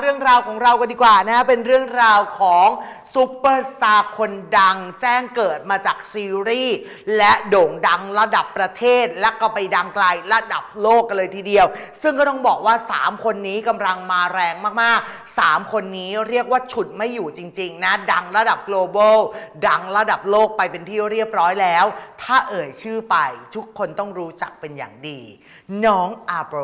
เรื่องราวของเรากันดีกว่านะ เป็นเรื่องราวของซูเปอร์สตาร์คนดัง แจ้งเกิดมาจากซีรีส์และโด่งดังระดับประเทศ และก็ไปดังไกลระดับโลกกันเลยทีเดียว ซึ่งก็ต้องบอกว่า 3 คนนี้กำลังมาแรงมากๆ 3 คนนี้เรียกว่าฉุดไม่อยู่จริง ๆ นะ ดังระดับ global ดังระดับโลกไปเป็นที่เรียบร้อยแล้ว ถ้าเอ่ยชื่อไปทุกคนต้องรู้จักเป็นอย่างดี น้องอาโปร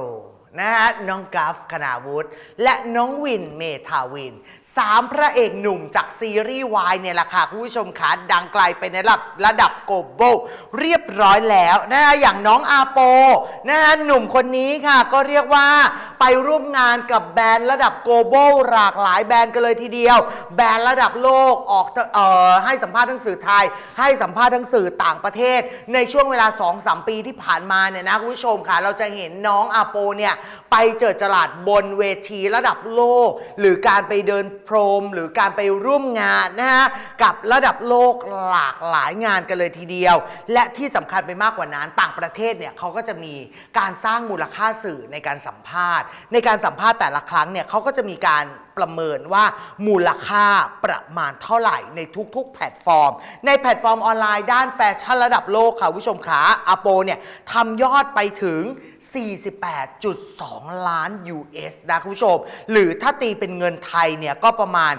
นะฮะน้องกัฟคณาวุฒิและน้องวินเมธาวิน สามพระเอกหนุ่มจากซีรีส์วายเนี่ยแหละค่ะคุณผู้ชมคะดังไกลไปในระดับระดับโกลบอลเรียบร้อยแล้วนะฮะอย่างน้องอาโปนะฮะหนุ่มคนนี้ค่ะ ก็เรียกว่าไปร่วมงานกับแบรนด์ระดับโกลบอลหลากหลายแบรนด์กันเลยทีเดียว แบรนด์ระดับโลกออกเอ่อให้สัมภาษณ์ทั้งสื่อไทย ให้สัมภาษณ์ทั้งสื่อต่างประเทศ ในช่วงเวลา2-3ปีที่ผ่านมาเนี่ยนะคุณผู้ชมค่ะเราจะเห็นน้องอาโปเนี่ยไปเจอจลาดบนเวทีระดับโลก หรือการไปเดินพรมหรือการไปร่วมงานนะฮะกับระดับโลกหลากหลายงานกันเลยทีเดียว และที่สำคัญไปมากกว่านั้นต่างประเทศเนี่ยเขาก็จะมีการสร้างมูลค่าสื่อในการสัมภาษณ์ ในการสัมภาษณ์แต่ละครั้งเนี่ยเขาก็จะมีการประเมินว่ามูลค่าประมาณเท่าไหร่ในทุกๆ แพลตฟอร์ม ในแพลตฟอร์มออนไลน์ด้านแฟชั่นระดับโลกค่ะคุณผู้ชมขาอาโปเนี่ยทำยอดไปถึง 48.2 ล้าน US นะคุณผู้ชม หรือถ้าตีเป็นเงินไทยเนี่ยก็ประมาณ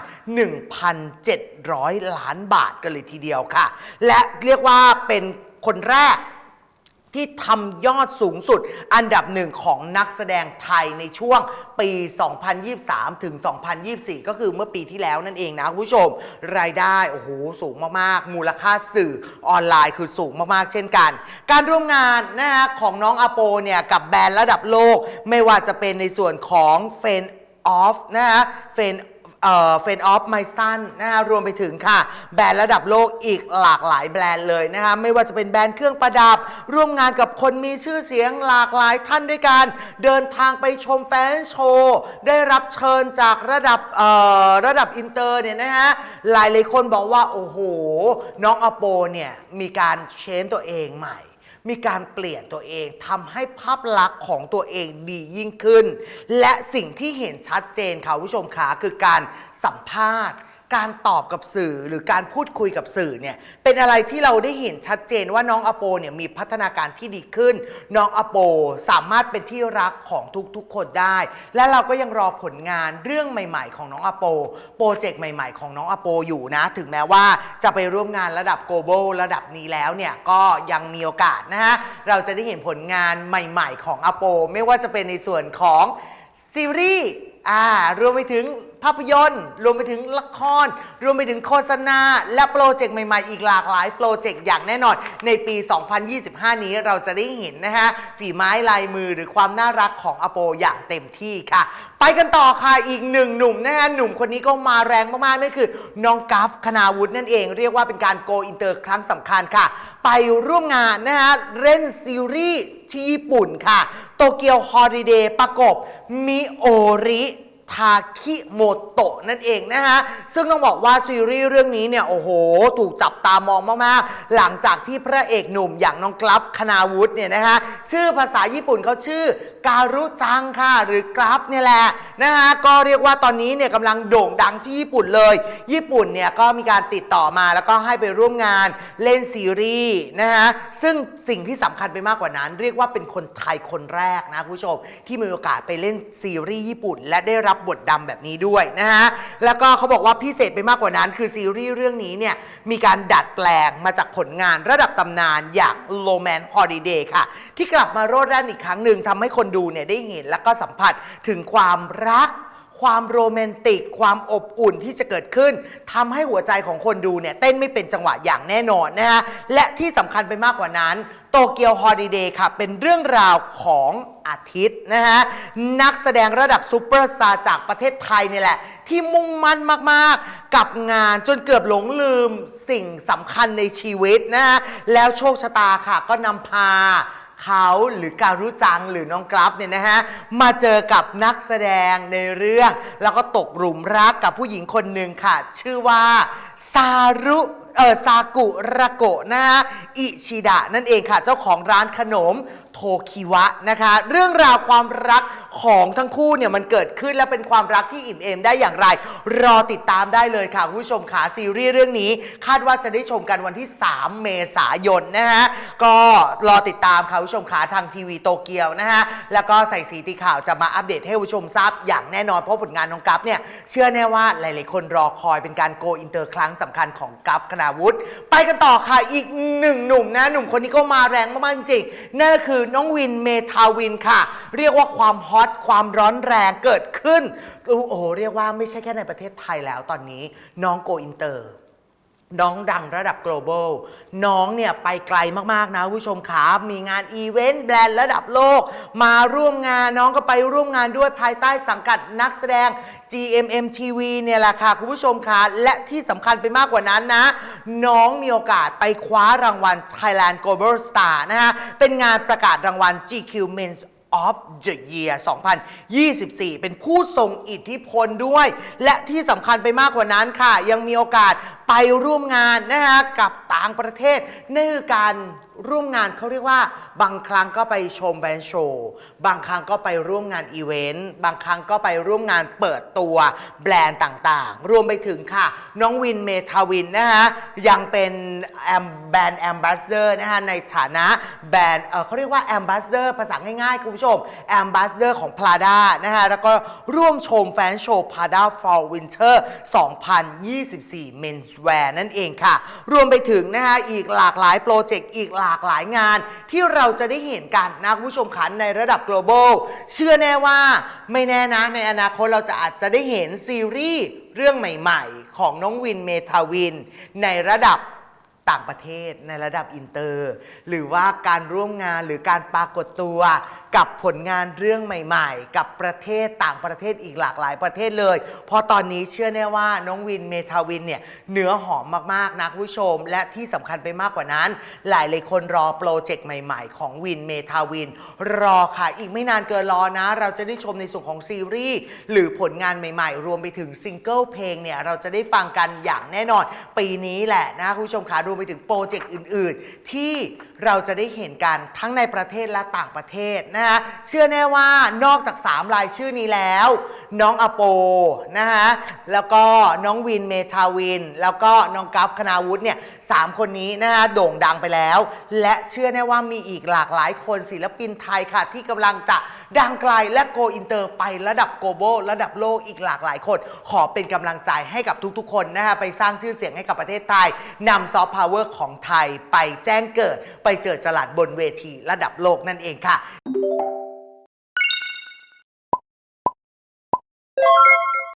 1,700 ล้านบาทกันเลยทีเดียวค่ะ และเรียกว่าเป็นคนแรก ที่ทำยอดสูงสุดอันดับหนึ่งของนักแสดงไทยในช่วงปี 2023 ถึง 2024 ก็คือเมื่อปีที่แล้วนั่นเองนะคุณผู้ชม รายได้โอ้โหสูงมากๆ มูลค่าสื่อออนไลน์คือสูงมากๆ เช่นกัน การร่วมงานนะฮะของน้องอโปเนี่ยกับแบรนด์ระดับโลก ไม่ว่าจะเป็นในส่วนของเฟนออฟนะฮะเฟน เฟนออฟไมซันนะฮะรวมไปถึงค่ะ แบรนด์ระดับโลกอีกหลากหลายแบรนด์เลยนะคะไม่ว่าจะเป็นแบรนด์เครื่องประดับ ร่วมงานกับคนมีชื่อเสียงหลากหลายท่านด้วยกัน เดินทางไปชมแฟนโชว์ได้รับเชิญจากระดับระดับอินเตอร์เนี่ยนะฮะหลายหลายคนบอกว่า โอ้โห น้องอโปเนี่ย มีการเชนตัวเองใหม่ มีการเปลี่ยนตัวเองทำให้ภาพลักษณ์ของตัวเองดียิ่งขึ้น และสิ่งที่เห็นชัดเจนค่ะผู้ชมขาคือการสัมภาษณ์ การตอบกับสื่อหรือการพูดคุยกับสื่อเนี่ยเป็นอะไรที่เราได้เห็นชัดเจนว่าน้องอโปเนี่ยมีพัฒนาการที่ดีขึ้น น้องอโปสามารถเป็นที่รักของทุกๆคนได้ และเราก็ยังรอผลงานเรื่องใหม่ ๆ ของน้องอโปโปรเจกต์ใหม่ ๆ ของน้องอโปอยู่นะ ถึงแม้ว่าจะไปร่วมงานระดับ global ระดับนี้แล้วเนี่ยก็ยังมีโอกาสนะฮะเราจะได้เห็นผลงานใหม่ ๆ ของอโปไม่ว่าจะเป็นในส่วนของซีรีส์ อ่ารวมไปถึงภาพยนตร์ รวมไปถึงละคร รวมไปถึงโฆษณา และโปรเจกต์ใหม่ๆ อีกหลากหลายโปรเจกต์อย่างแน่นอน ในปี 2025 นี้เราจะได้เห็นนะฮะฝีไม้ลายมือหรือความน่ารักของอโปอย่างเต็มที่ค่ะ ไปกันต่อค่ะอีกหนึ่งหนุ่มนะฮะหนุ่มคนนี้ก็มาแรงมากๆนั่นคือ น้องกัฟคณาวุฒินั่นเอง เรียกว่าเป็นการโกอินเตอร์ครั้งสำคัญค่ะ ไปร่วมงานนะฮะเล่นซีรีส์ ที่ญี่ปุ่นค่ะ โตเกียวฮอลิเดย์ประกบมิโอริทาคิโมโตะนั่นเองนะฮะ ซึ่งต้องบอกว่าซีรีส์เรื่องนี้เนี่ย โอ้โห ถูกจับตามองมาก ๆ หลังจากที่พระเอกหนุ่มอย่างน้องกรัฟคณาวุฒิเนี่ยนะฮะ ชื่อภาษาญี่ปุ่นเขาชื่อการุจังค่ะ หรือกราฟเนี่ยแหละ นะฮะก็เรียกว่าตอนนี้เนี่ยกำลังโด่งดังที่ญี่ปุ่นเลย ญี่ปุ่นเนี่ยก็มีการติดต่อมาแล้วก็ให้ไปร่วมงานเล่นซีรีส์นะฮะซึ่งสิ่งที่สำคัญไปมากกว่านั้น เรียกว่าเป็นคนไทยคนแรกนะคุณผู้ชมที่มีโอกาสไปเล่นซีรีส์ญี่ปุ่น และได้รับบทดำแบบนี้ด้วยนะฮะแล้วก็เขาบอกว่าพิเศษไปมากกว่านั้น คือซีรีส์เรื่องนี้เนี่ยมีการดัดแปลงมาจากผลงานระดับตำนานอย่าง l o m a n Holiday ค่ะ ที่กลับมาโรดแร่นอีกครั้งหนึ่งทำให้คนดูเนี่ยได้เห็นแล้วก็สัมผัสถึงความรัก ความโรแมนติก ความอบอุ่นที่จะเกิดขึ้นทำให้หัวใจของคนดูเนี่ย เต้นไม่เป็นจังหวะอย่างแน่นอนนะฮะ และที่สำคัญไปมากกว่านั้นโตเกียวฮอลิเดย์ค่ะ เป็นเรื่องราวของอาทิตย์นะฮะ นักแสดงระดับซูเปอร์สตาร์จากประเทศไทยนี่แหละ ที่มุ่งมั่นมาก ๆ กับงานจนเกือบหลงลืมสิ่งสำคัญในชีวิตนะฮะ แล้วโชคชะตาค่ะก็นำพา เขาหรือการรู้จังหรือน้องกราฟเนี่ยนะฮะมาเจอกับนักแสดงในเรื่อง แล้วก็ตกหลุมรักกับผู้หญิงคนหนึ่งค่ะ ชื่อว่าซารุเออซากุระโกะนะฮะอิชิดะนั่นเองค่ะ เจ้าของร้านขนม โทคิวะนะคะ เรื่องราวความรักของทั้งคู่เนี่ยมันเกิดขึ้นและเป็นความรักที่อิ่มเอมได้อย่างไร รอติดตามได้เลยค่ะคุณผู้ชมขาซีรีส์เรื่องนี้ คาดว่าจะได้ชมกันวันที่ 3 เมษายนนะฮะก็รอติดตามค่ะคุณผู้ชมขาทางทีวีโตเกียวนะฮะแล้วก็ใส่สีตีข่าวจะมาอัปเดตให้คุณผู้ชมทราบอย่างแน่นอนเพราะผลงานน้องกัฟเนี่ยเชื่อแน่ว่าหลาย ๆ คนรอคอยเป็นการโกอินเตอร์ครั้งสำคัญของกัฟคณาวุฒิไปกันต่อค่ะอีกหนึ่งหนุ่มนะหนุ่มคนนี้ก็มาแรงมากๆจริงนั่นก็คือน้องวินเมทาวินค่ะ เรียกว่าความฮอตความร้อนแรงเกิดขึ้น โอ้โหเรียกว่าไม่ใช่แค่ในประเทศไทยแล้วตอนนี้น้องโกอินเตอร์ น้องดังระดับ global น้องเนี่ยไปไกลมาก ๆ นะคุณผู้ชมขามีงานอีเวนต์แบรนด์ระดับโลก มาร่วมงานน้องก็ไปร่วมงานด้วยภายใต้สังกัดนักแสดง GMM TV เนี่ยแหละค่ะ คุณผู้ชมคะและที่สำคัญไปมากกว่านั้นนะ น้องมีโอกาสไปคว้ารางวัล Thailand Global Star นะฮะ เป็นงานประกาศรางวัล GQ Men's of the Year 2024 เป็นผู้ทรงอิทธิพลด้วย และที่สำคัญไปมากกว่านั้นค่ะ ยังมีโอกาส ไปร่วมงานนะฮะกับต่างประเทศนั่นคือการ ร่วมงานเขาเรียกว่า บางครั้งก็ไปชมแฟนโชว์ บางครั้งก็ไปร่วมงานอีเวนต์ บางครั้งก็ไปร่วมงานเปิดตัวแบรนด์ต่างๆ รวมไปถึงค่ะ น้องวินเมทาวินนะฮะยังเป็นแอมแบรนด์แอมบาสเดอร์นะฮะในฐานะแบรนด์เอ่อเขาเรียกว่าแอมบาสเดอร์ภาษาง่ายๆ คุณผู้ชมแอมบาสเดอร์ของ Prada นะฮะแล้วก็ร่วมชมแฟนโชว์ Prada Fall Winter 2024 Menswear นั่นเองค่ะ รวมไปถึงนะฮะอีกหลากหลายโปรเจกต์อีกหลากหลายงานที่เราจะได้เห็นกันนะคุณผู้ชมขันในระดับ global เชื่อแน่ว่าไม่แน่นะในอนาคตเราจะอาจจะได้เห็นซีรีส์เรื่องใหม่ ๆ ของน้องวินเมทาวิน ในระดับต่างประเทศในระดับอินเตอร์ หรือว่าการร่วมงานหรือการปรากฏตัว กับผลงานเรื่องใหม่ ๆ กับประเทศต่างประเทศอีกหลากหลายประเทศเลย เพราะตอนนี้เชื่อแน่ว่าน้องวินเมทาวินเนี่ยเนื้อหอมมากๆนะคุณผู้ชม และที่สำคัญไปมากกว่านั้น หลายเลยคนรอโปรเจกต์ใหม่ๆ ของวินเมทาวิน รอค่ะอีกไม่นานเกินรอนะ เราจะได้ชมในส่วนของซีรีส์หรือผลงานใหม่ๆ รวมไปถึงซิงเกิลเพลงเนี่ยเราจะได้ฟังกันอย่างแน่นอน ปีนี้แหละนะคุณผู้ชมคะรวมไปถึงโปรเจกต์อื่น ๆ ที่เราจะได้เห็นกันทั้งในประเทศและต่างประเทศนะะ เชื่อแน่ว่านอกจาก 3 รายชื่อนี้แล้ว น้องอโปนะคะแล้วก็น้องวินเมทาวิน แล้วก็น้องกัฟคณาวุฒิเนี่ยสามคนนี้นะคะโด่งดังไปแล้ว และเชื่อแน่ว่ามีอีกหลากหลายคนศิลปินไทยค่ะ ที่กำลังจะดังไกลและโกอินเตอร์ไประดับโกลบอลระดับโลกอีกหลากหลายคน ขอเป็นกำลังใจให้กับทุกๆ คนนะคะไปสร้างชื่อเสียงให้กับประเทศไทยนำซอฟต์พาวเวอร์ของไทยไปแจ้งเกิด ไปเจอจลัดบนเวทีระดับโลกนั่นเองค่ะ you